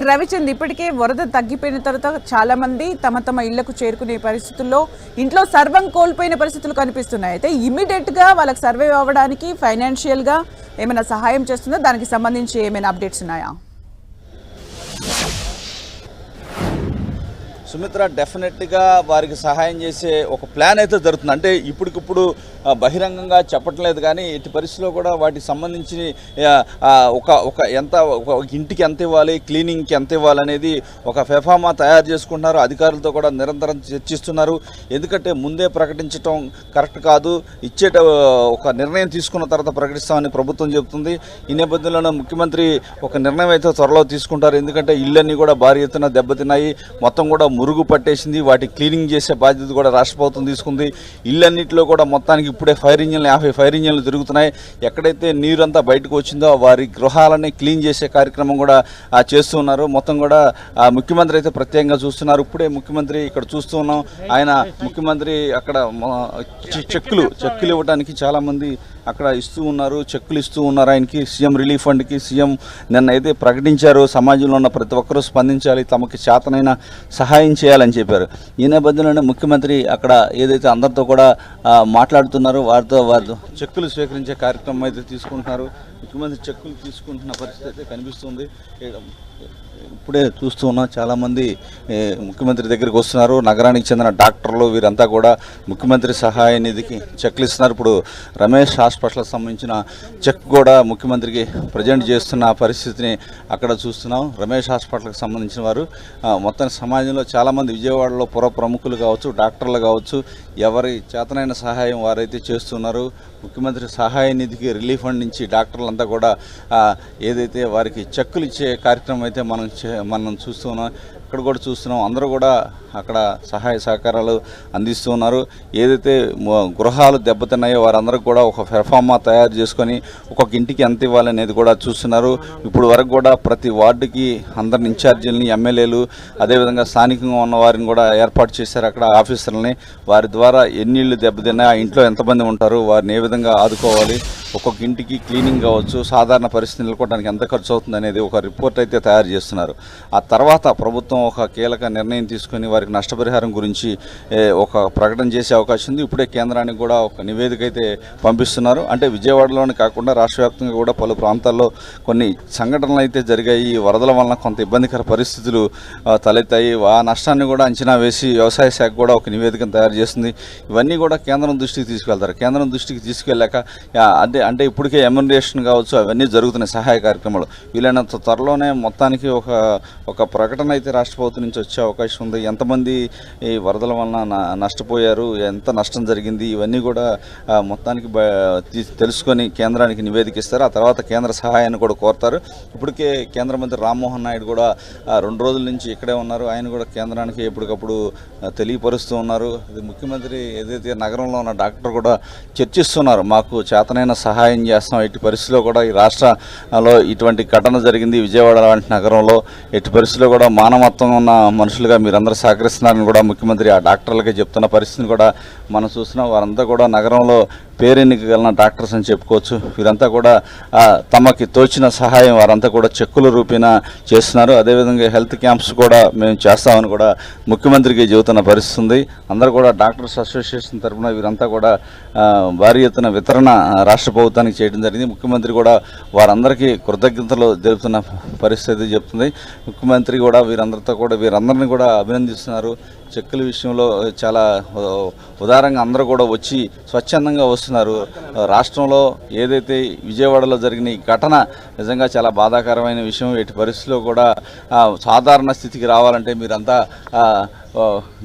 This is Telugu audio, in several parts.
రవిచంద్ ఇప్పటికే వరద తగ్గిపోయిన తర్వాత చాలా మంది తమ తమ ఇళ్ళకు చేరుకునే పరిస్థితుల్లో ఇంట్లో సర్వం కోల్పోయిన పరిస్థితులు కనిపిస్తున్నాయి. అయితే ఇమీడియట్గా వాళ్ళకి సర్వే అవ్వడానికి ఫైనాన్షియల్గా ఏమైనా సహాయం చేస్తుందా? దానికి సంబంధించి ఏమైనా అప్డేట్స్ ఉన్నాయా? సుమిత్ర డెఫినెట్గా వారికి సహాయం చేసే ఒక ప్లాన్ అయితే జరుగుతుంది. అంటే ఇప్పటికిప్పుడు బహిరంగంగా చెప్పట్లేదు కానీ ఎట్టి పరిస్థితిలో కూడా వాటికి సంబంధించి ఒక ఒక ఎంత ఒక ఒక ఇంటికి ఎంత ఇవ్వాలి క్లీనింగ్కి ఎంత ఇవ్వాలి అనేది ఒక ఫెఫామా తయారు చేసుకుంటున్నారు. అధికారులతో కూడా నిరంతరం చర్చిస్తున్నారు. ఎందుకంటే ముందే ప్రకటించడం కరెక్ట్ కాదు. ఇచ్చేట ఒక నిర్ణయం తీసుకున్న తర్వాత ప్రకటిస్తామని ప్రభుత్వం చెబుతుంది. ఈ నేపథ్యంలోనే ముఖ్యమంత్రి ఒక నిర్ణయం అయితే త్వరలో తీసుకుంటారు. ఎందుకంటే ఇళ్ళన్నీ కూడా భారీ ఎత్తున దెబ్బతిన్నాయి. మొత్తం కూడా మురుగు పట్టేసింది వాటి క్లీనింగ్ చేసే బాధ్యత కూడా రాష్ట్ర ప్రభుత్వం తీసుకుంది. ఇళ్ళన్నింటిలో కూడా మొత్తానికి ఇప్పుడే ఫైర్ ఇంజన్లు యాభై ఫైర్ ఇంజన్లు తిరుగుతున్నాయి. ఎక్కడైతే నీరంతా బయటకు వచ్చిందో వారి గృహాలని క్లీన్ చేసే కార్యక్రమం కూడా చేస్తున్నారు మొత్తం కూడా ముఖ్యమంత్రి అయితే ప్రత్యేకంగా చూస్తున్నారు. ఇప్పుడే ముఖ్యమంత్రి ఇక్కడ చూస్తూ ఉన్నాం. ఆయన ముఖ్యమంత్రి అక్కడ చెక్కులు చెక్కులు ఇవ్వడానికి చాలామంది అక్కడ ఇస్తూ ఉన్నారు చెక్కులు ఇస్తూ ఉన్నారు. ఆయనకి సీఎం రిలీఫ్ ఫండ్కి సీఎం నిన్న అయితే ప్రకటించారు సమాజంలో ఉన్న ప్రతి ఒక్కరూ స్పందించాలి తమకి చేతనైన సహాయం చేయాలని చెప్పారు. ఈ నేపథ్యంలోనే ముఖ్యమంత్రి అక్కడ ఏదైతే అందరితో కూడా మాట్లాడుతున్నారో వారితో వారితో చెక్కులు స్వీకరించే కార్యక్రమం అయితే తీసుకుంటున్నారు. ముఖ్యమంత్రి చెక్కులు తీసుకుంటున్న పరిస్థితి అయితే కనిపిస్తుంది. ఇప్పుడే చూస్తూ ఉన్నాం చాలామంది ముఖ్యమంత్రి దగ్గరికి వస్తున్నారు. నగరానికి చెందిన డాక్టర్లు వీరంతా కూడా ముఖ్యమంత్రి సహాయ నిధికి చెక్లు ఇస్తున్నారు ఇప్పుడు రమేష్ హాస్పిటల్కి సంబంధించిన చెక్ కూడా ముఖ్యమంత్రికి ప్రజెంట్ చేస్తున్న పరిస్థితిని అక్కడ చూస్తున్నాం. రమేష్ హాస్పిటల్కి సంబంధించిన వారు మొత్తం సమాజంలో చాలామంది విజయవాడలో పుర ప్రముఖులు కావచ్చు డాక్టర్లు కావచ్చు ఎవరి చేతనైన సహాయం వారైతే చేస్తున్నారు. ముఖ్యమంత్రి సహాయ నిధికి రిలీఫ్ ఫండ్ నుంచి డాక్టర్లంతా కూడా ఏదైతే వారికి చెక్కులు ఇచ్చే కార్యక్రమం అయితే మనం చే- మనం చూస్తున్నాం ఇక్కడ కూడా చూస్తున్నాం. అందరూ కూడా అక్కడ సహాయ సహకారాలు అందిస్తున్నారు ఏదైతే గృహాలు దెబ్బతిన్నాయో వారందరూ కూడా ఒక పెర్ఫార్మా తయారు చేసుకొని ఒక్కొక్క ఇంటికి ఎంత ఇవ్వాలనేది కూడా చూస్తున్నారు. ఇప్పుడు వరకు కూడా ప్రతి వార్డుకి అందరిని ఇన్ఛార్జీలని ఎమ్మెల్యేలు అదేవిధంగా స్థానికంగా ఉన్న వారిని కూడా ఏర్పాటు చేశారు అక్కడ ఆఫీసర్లని. వారి ద్వారా ఎన్ని ఇళ్ళు దెబ్బతిన్నాయి ఆ ఇంట్లో ఎంతమంది ఉంటారు వారిని ఏ విధంగా ఆదుకోవాలి ఒక్కొక్క ఇంటికి క్లీనింగ్ కావచ్చు సాధారణ పరిస్థితి నిలకొట్టడానికి ఎంత ఖర్చు అవుతుంది అనేది ఒక రిపోర్ట్ అయితే తయారు చేస్తున్నారు. ఆ తర్వాత ప్రభుత్వం ఒక కీలక నిర్ణయం తీసుకొని వారికి నష్టపరిహారం గురించి ఒక ప్రకటన చేసే అవకాశం ఉంది. ఇప్పుడే కేంద్రానికి కూడా ఒక నివేదిక అయితే పంపిస్తున్నారు. అంటే విజయవాడలోనే కాకుండా రాష్ట్ర వ్యాప్తంగా కూడా పలు ప్రాంతాల్లో కొన్ని సంఘటనలు అయితే జరిగాయి. వరదల వలన కొంత ఇబ్బందికర పరిస్థితులు తలెత్తాయి. ఆ నష్టాన్ని కూడా అంచనా వేసి వ్యవసాయ శాఖ కూడా ఒక నివేదికను తయారు చేస్తుంది. ఇవన్నీ కూడా కేంద్రం దృష్టికి తీసుకెళ్తారు. కేంద్రం దృష్టికి తీసుకెళ్ళాక అంటే అంటే ఇప్పటికే ఎమ్యూనరేషన్ కావచ్చు అవన్నీ జరుగుతున్నాయి సహాయ కార్యక్రమాలు. వీలైనంత త్వరలోనే మొత్తానికి ఒక ఒక ప్రకటన అయితే రాష్ట్రపతి నుంచి వచ్చే అవకాశం ఉంది. ఎంతమంది ఈ వరదల వలన నష్టపోయారు ఎంత నష్టం జరిగింది ఇవన్నీ కూడా మొత్తానికి తెలుసుకొని కేంద్రానికి నివేదిక ఇస్తారు. ఆ తర్వాత కేంద్ర సహాయాన్ని కూడా కోరుతారు. ఇప్పటికే కేంద్ర మంత్రి రామ్మోహన్ నాయుడు కూడా రెండు రోజుల నుంచి ఇక్కడే ఉన్నారు. ఆయన కూడా కేంద్రానికి ఎప్పటికప్పుడు తెలియపరుస్తూ ఉన్నారు. ముఖ్యమంత్రి ఏదైతే నగరంలో ఉన్న డాక్టర్ కూడా చర్చిస్తున్నారు. మాకు చేతనైన సహాయం చేస్తాం ఎట్టి పరిస్థితిలో కూడా ఈ రాష్ట్రంలో ఇటువంటి ఘటన జరిగింది. విజయవాడ లాంటి నగరంలో ఎట్టి పరిస్థితిలో కూడా మానవత్వం ఉన్న మనుషులుగా మీరందరూ సహకరిస్తున్నారని కూడా ముఖ్యమంత్రి ఆ డాక్టర్లకే చెప్తున్న పరిస్థితిని కూడా మనం చూస్తున్నాం. వారంతా కూడా నగరంలో పేరెన్నికగలన డాక్టర్స్ అని చెప్పుకోవచ్చు. వీరంతా కూడా తమకి తోచిన సహాయం వారంతా కూడా చెక్కుల రూపేణ చేస్తున్నారు. అదేవిధంగా హెల్త్ క్యాంప్స్ కూడా మేము చేస్తామని కూడా ముఖ్యమంత్రికి చెబుతున్న పరిస్థితి ఉంది అందరూ కూడా డాక్టర్స్ అసోసియేషన్ తరఫున వీరంతా కూడా భారీ ఎత్తున వితరణ రాష్ట్ర ప్రభుత్వానికి చేయడం జరిగింది. ముఖ్యమంత్రి కూడా వారందరికీ కృతజ్ఞతలు తెలుపుతున్న పరిస్థితి చెప్తుంది. ముఖ్యమంత్రి కూడా వీరందరితో కూడా వీరందరినీ కూడా అభినందిస్తున్నారు. చెక్కుల విషయంలో చాలా ఉదారంగా అందరూ కూడా వచ్చి స్వచ్ఛందంగా వస్తున్నారు. రాష్ట్రంలో ఏదైతే విజయవాడలో జరిగిన ఈ ఘటన నిజంగా చాలా బాధాకరమైన విషయం. ఎటు పరిస్థితిలో కూడా సాధారణ స్థితికి రావాలంటే మీరంతా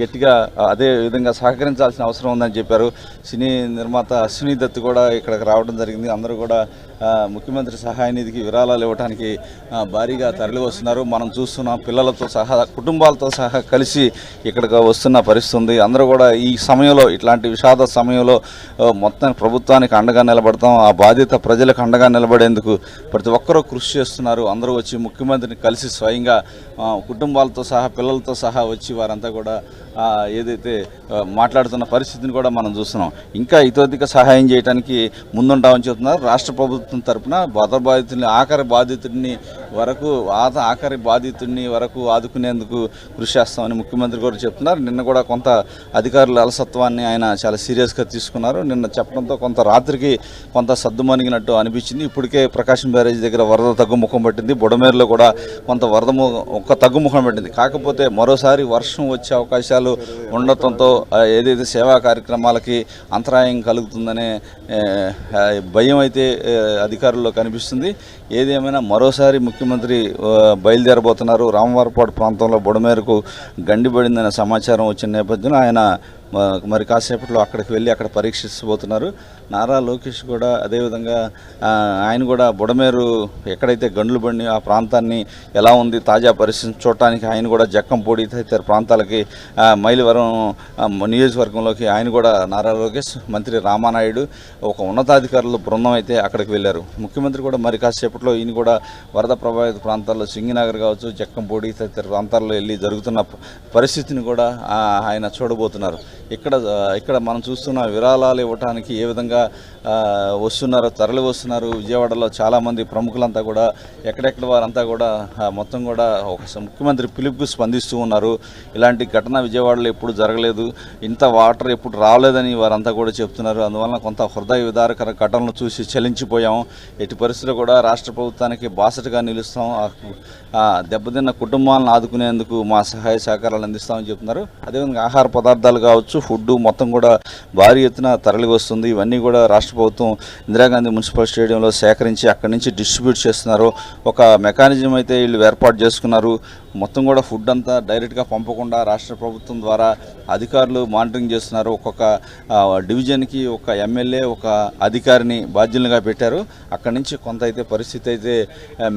గట్టిగా అదే విధంగా సహకరించాల్సిన అవసరం ఉందని చెప్పారు. సినీ నిర్మాత అశ్విని దత్ కూడా ఇక్కడికి రావడం జరిగింది. అందరూ కూడా ముఖ్యమంత్రి సహాయ నిధికి విరాళాలు ఇవ్వడానికి భారీగా తరలి వస్తున్నారు మనం చూస్తున్నాం పిల్లలతో సహా కుటుంబాలతో సహా కలిసి ఇక్కడికి వస్తున్న పరిస్థితి ఉంది. అందరూ కూడా ఈ సమయంలో ఇట్లాంటి విషాద సమయంలో మొత్తం ప్రభుత్వానికి అండగా నిలబడతాం. ఆ బాధ్యత ప్రజలకు అండగా నిలబడేందుకు ప్రతి ఒక్కరూ కృషి చేస్తున్నారు. అందరూ వచ్చి ముఖ్యమంత్రిని కలిసి స్వయంగా కుటుంబాలతో సహా పిల్లలతో సహా వచ్చి వారంతా కూడా ఏదైతే మాట్లాడుతున్న పరిస్థితిని కూడా మనం చూస్తున్నాం. ఇంకా ఇతోధిక సహాయం చేయడానికి ముందుంటామని చెప్తున్నారు రాష్ట్ర ప్రభుత్వం ప్రభుత్వం తరపున వరద బాధితుల్ని ఆఖరి బాధితుడిని వరకు ఆద ఆఖరి బాధితుడిని వరకు ఆదుకునేందుకు కృషి చేస్తామని ముఖ్యమంత్రి కూడా చెప్తున్నారు. నిన్న కూడా కొంత అధికారుల అలసత్వాన్ని ఆయన చాలా సీరియస్గా తీసుకున్నారు. నిన్న చెప్పడంతో కొంత రాత్రికి కొంత సద్దుమణిగినట్టు అనిపించింది. ఇప్పటికే ప్రకాశం బ్యారేజ్ దగ్గర వరద తగ్గుముఖం పట్టింది. బుడమేరులో కూడా కొంత వరద ఒక్క ఒక తగ్గుముఖం పట్టింది. కాకపోతే మరోసారి వర్షం వచ్చే అవకాశాలు ఉండటంతో ఏదైతే సేవా కార్యక్రమాలకి అంతరాయం కలుగుతుందనే భయం అయితే అధికారుల్లో కనిపిస్తుంది. ఏదేమైనా మరోసారి ముఖ్యమంత్రి బయలుదేరబోతున్నారు. రామవారపాడు ప్రాంతంలో బుడమేరకు గండిపడిందనే సమాచారం వచ్చిన నేపథ్యంలో ఆయన మరి కాసేపట్లో అక్కడికి వెళ్ళి అక్కడ పరీక్షించబోతున్నారు. నారా లోకేష్ కూడా అదేవిధంగా ఆయన కూడా బుడమేరు ఎక్కడైతే గండ్లు బండి ఆ ప్రాంతాన్ని ఎలా ఉంది తాజా పరిస్థితి చూడటానికి ఆయన కూడా జక్కంపూడి తదితర ప్రాంతాలకి మైలవరం నియోజకవర్గంలోకి ఆయన కూడా నారా లోకేష్ మంత్రి రామానాయుడు ఒక ఉన్నతాధికారుల బృందం అయితే అక్కడికి వెళ్ళారు. ముఖ్యమంత్రి కూడా మరి కాసేపట్లో ఈయన కూడా వరద ప్రభావిత ప్రాంతాల్లో సింగినగర్ కావచ్చు జక్కంపూడి తదితర ప్రాంతాల్లో వెళ్ళి జరుగుతున్న పరిస్థితిని కూడా ఆయన చూడబోతున్నారు. ఇక్కడ ఇక్కడ మనం చూస్తున్న విరాళాలు ఇవ్వటానికి ఏ విధంగా వస్తున్నారు తరలి వస్తున్నారు. విజయవాడలో చాలామంది ప్రముఖులంతా కూడా ఎక్కడెక్కడ వారంతా కూడా మొత్తం కూడా ఒక ముఖ్యమంత్రి పిలుపుకు స్పందిస్తూ ఉన్నారు. ఇలాంటి ఘటన విజయవాడలో ఎప్పుడు జరగలేదు. ఇంత వాటర్ ఎప్పుడు రాలేదని వారంతా కూడా చెప్తున్నారు. అందువలన కొంత హృదయ విదారకర ఘటనలు చూసి చలించిపోయాం. ఎట్టి పరిస్థితుల్లో కూడా రాష్ట్ర ప్రభుత్వానికి బాసటగా నిలుస్తాం. దెబ్బతిన్న కుటుంబాలను ఆదుకునేందుకు మా సహాయ సహకారాలు అందిస్తామని చెప్తున్నారు. అదేవిధంగా ఆహార పదార్థాలు కావచ్చు ఫుడ్ మొత్తం కూడా భారీ ఎత్తున తరలి వస్తుంది ఇవన్నీ కూడా రాష్ట్ర ప్రభుత్వం ఇందిరాగాంధీ మున్సిపల్ స్టేడియంలో సేకరించి అక్కడి నుంచి డిస్ట్రిబ్యూట్ చేస్తున్నారు. ఒక మెకానిజం అయితే వీళ్ళు ఏర్పాటు చేసుకున్నారు. మొత్తం కూడా ఫుడ్ అంతా డైరెక్ట్గా పంపకుండా రాష్ట్ర ప్రభుత్వం ద్వారా అధికారులు మానిటరింగ్ చేస్తున్నారు. ఒక్కొక్క డివిజన్కి ఒక ఎమ్మెల్యే ఒక అధికారిని బాధ్యులుగా పెట్టారు. అక్కడి నుంచి కొంత అయితే పరిస్థితి అయితే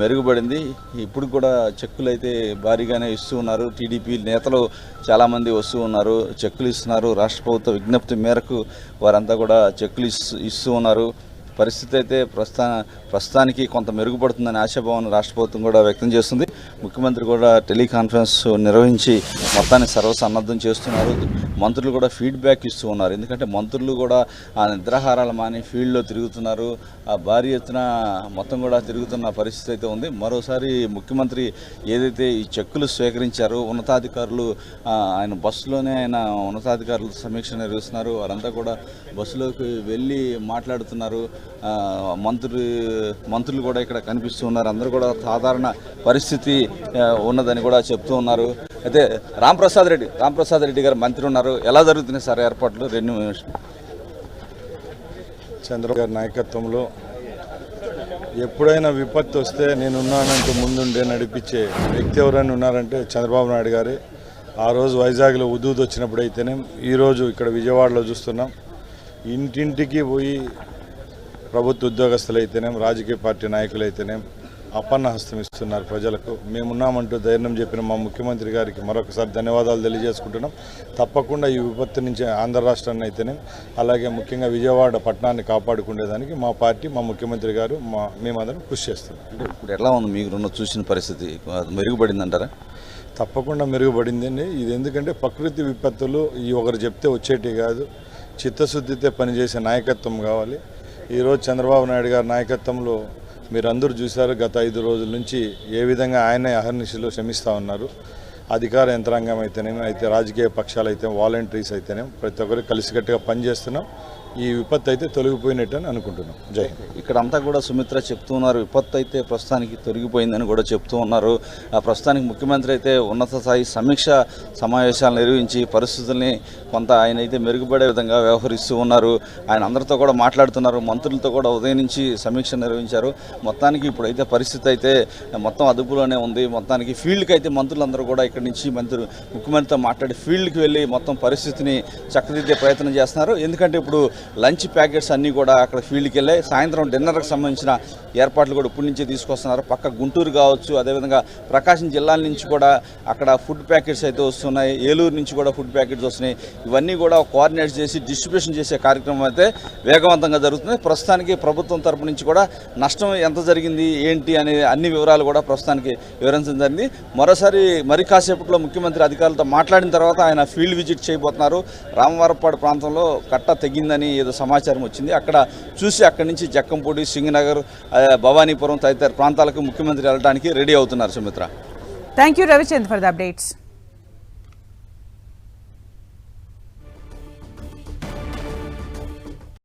మెరుగుపడింది. ఇప్పుడు కూడా చెక్కులు అయితే భారీగానే ఇస్తూ ఉన్నారు. టీడీపీ నేతలు చాలామంది వస్తూ ఉన్నారు. చెక్కులు ఇస్తున్నారు. రాష్ట్ర ప్రభుత్వ విజ్ఞప్తి మేరకు వారంతా కూడా చెక్కులు ఇస్తూ ఇస్తూ ఉన్నారు. పరిస్థితి అయితే ప్రస్తా ప్రస్తుతానికి కొంత మెరుగుపడుతుందని ఆశాభావం రాష్ట్ర ప్రభుత్వం కూడా వ్యక్తం చేస్తుంది. ముఖ్యమంత్రి కూడా టెలికాన్ఫరెన్స్ నిర్వహించి మొత్తాన్ని సర్వసన్నద్ధం చేస్తున్నారు. మంత్రులు కూడా ఫీడ్బ్యాక్ ఇస్తూ ఉన్నారు. ఎందుకంటే మంత్రులు కూడా ఆ నిద్రాహారాలు మాని ఫీల్డ్లో తిరుగుతున్నారు. ఆ భారీ ఎత్తున మొత్తం కూడా తిరుగుతున్న పరిస్థితి అయితే ఉంది. మరోసారి ముఖ్యమంత్రి ఏదైతే ఈ చెక్కులు స్వీకరించారో ఉన్నతాధికారులు ఆయన బస్సులోనే ఆయన ఉన్నతాధికారులు సమీక్ష నిర్వహిస్తున్నారు. వారంతా కూడా బస్సులోకి వెళ్ళి మాట్లాడుతున్నారు. మంత్రి మంత్రులు కూడా ఇక్కడ కనిపిస్తూ ఉన్నారు. అందరూ కూడా సాధారణ పరిస్థితి ఉన్నదని కూడా చెప్తూ ఉన్నారు. అయితే రాంప్రసాద్ రెడ్డి రాంప్రసాద్ రెడ్డి గారు మంత్రి ఉన్నారు. ఎలా జరుగుతున్నాయి సార్ ఏర్పాట్లు? రెండు చంద్రబాబు గారి నాయకత్వంలో ఎప్పుడైనా విపత్తు వస్తే నేనున్నానంటూ ముందుండే నడిపించే వ్యక్తి ఎవరైనా ఉన్నారంటే చంద్రబాబు నాయుడు గారే. ఆ రోజు వైజాగ్లో ఉదూదు వచ్చినప్పుడు అయితేనే ఈరోజు ఇక్కడ విజయవాడలో చూస్తున్నాం. ఇంటింటికి పోయి ప్రభుత్వ ఉద్యోగస్తులు అయితేనేం రాజకీయ పార్టీ నాయకులు అయితేనేం అపన్న హస్తం ఇస్తున్నారు ప్రజలకు. మేమున్నామంటూ ధైర్యం చెప్పిన మా ముఖ్యమంత్రి గారికి మరొకసారి ధన్యవాదాలు తెలియజేసుకుంటున్నాం. తప్పకుండా ఈ విపత్తు నుంచి ఆంధ్ర రాష్ట్రాన్ని అయితేనే అలాగే ముఖ్యంగా విజయవాడ పట్టణాన్ని కాపాడుకునేదానికి మా పార్టీ మా ముఖ్యమంత్రి గారు మా మేమందరం కృషి చేస్తున్నాం. అంటే ఇప్పుడు ఎలా ఉంది మీకు ఉన్న చూసిన పరిస్థితి? మెరుగుపడింది అంటారా తప్పకుండా మెరుగుపడిందండి. ఇది ఎందుకంటే ప్రకృతి విపత్తులు ఈ ఒకరు చెప్తే వచ్చేటి కాదు. చిత్తశుద్ధితో పనిచేసే నాయకత్వం కావాలి. ఈరోజు చంద్రబాబు నాయుడు గారి నాయకత్వంలో మీరందరూ చూశారు గత ఐదు రోజుల నుంచి ఏ విధంగా ఆయనే అహర్నిశలు శ్రమిస్తూ ఉన్నారు. అధికార యంత్రాంగం అయితేనేమి అయితే రాజకీయ పక్షాలు అయితే వాలంటీర్స్ అయితేనేమి ప్రతి ఒక్కరు కలిసికట్టుగా పనిచేస్తున్నాం. ఈ విపత్తు అయితే తొలగిపోయినట్టు అని అనుకుంటున్నాం. జై ఇక్కడ అంతా కూడా సుమిత్ర చెప్తూ ఉన్నారు విపత్తు అయితే ప్రస్తుతానికి తొలగిపోయిందని కూడా చెప్తూ ఉన్నారు. ఆ ప్రస్తుతానికి ముఖ్యమంత్రి అయితే ఉన్నత స్థాయి సమీక్ష సమావేశాలు నిర్వహించి పరిస్థితుల్ని కొంత ఆయన అయితే మెరుగుపడే విధంగా వ్యవహరిస్తూ ఉన్నారు. ఆయన అందరితో కూడా మాట్లాడుతున్నారు మంత్రులతో కూడా ఉదయం నుంచి సమీక్ష నిర్వహించారు. మొత్తానికి ఇప్పుడైతే పరిస్థితి అయితే మొత్తం అదుపులోనే ఉంది. మొత్తానికి ఫీల్డ్కి అయితే మంత్రులందరూ కూడా ఇక్కడి నుంచి మంత్రి ముఖ్యమంత్రితో మాట్లాడి ఫీల్డ్కి వెళ్ళి మొత్తం పరిస్థితిని చక్కదిద్దే ప్రయత్నం చేస్తున్నారు. ఎందుకంటే ఇప్పుడు లంచ్ ప్యాకెట్స్ అన్నీ కూడా అక్కడ ఫీల్డ్కి వెళ్ళాయి సాయంత్రం డిన్నర్కి సంబంధించిన ఏర్పాట్లు కూడా ఇప్పటి నుంచే తీసుకొస్తున్నారు. పక్క గుంటూరు కావచ్చు అదేవిధంగా ప్రకాశం జిల్లాల నుంచి కూడా అక్కడ ఫుడ్ ప్యాకెట్స్ అయితే వస్తున్నాయి. ఏలూరు నుంచి కూడా ఫుడ్ ప్యాకెట్స్ వస్తున్నాయి. ఇవన్నీ కూడా కోఆర్డినేట్ చేసి డిస్ట్రిబ్యూషన్ చేసే కార్యక్రమం అయితే వేగవంతంగా జరుగుతుంది. ప్రస్తుతానికి ప్రభుత్వం తరపు నుంచి కూడా నష్టం ఎంత జరిగింది ఏంటి అనే అన్ని వివరాలు కూడా ప్రస్తుతానికి వివరించడం జరిగింది. మరోసారి మరి కాసేపట్లో ముఖ్యమంత్రి అధికారులతో మాట్లాడిన తర్వాత ఆయన ఫీల్డ్ విజిట్ చేయబోతున్నారు. రామవరపాడు ప్రాంతంలో కట్ట తెగిందని ఏదో సమాచారం వచ్చింది. అక్కడ చూసి అక్కడి నుంచి జక్కంపూడి సింగనగర్ భవానీపురం తదితర ప్రాంతాలకు ముఖ్యమంత్రి వెళ్ళడానికి రెడీ అవుతున్నారు Sumitra. Thank you Ravichand for the updates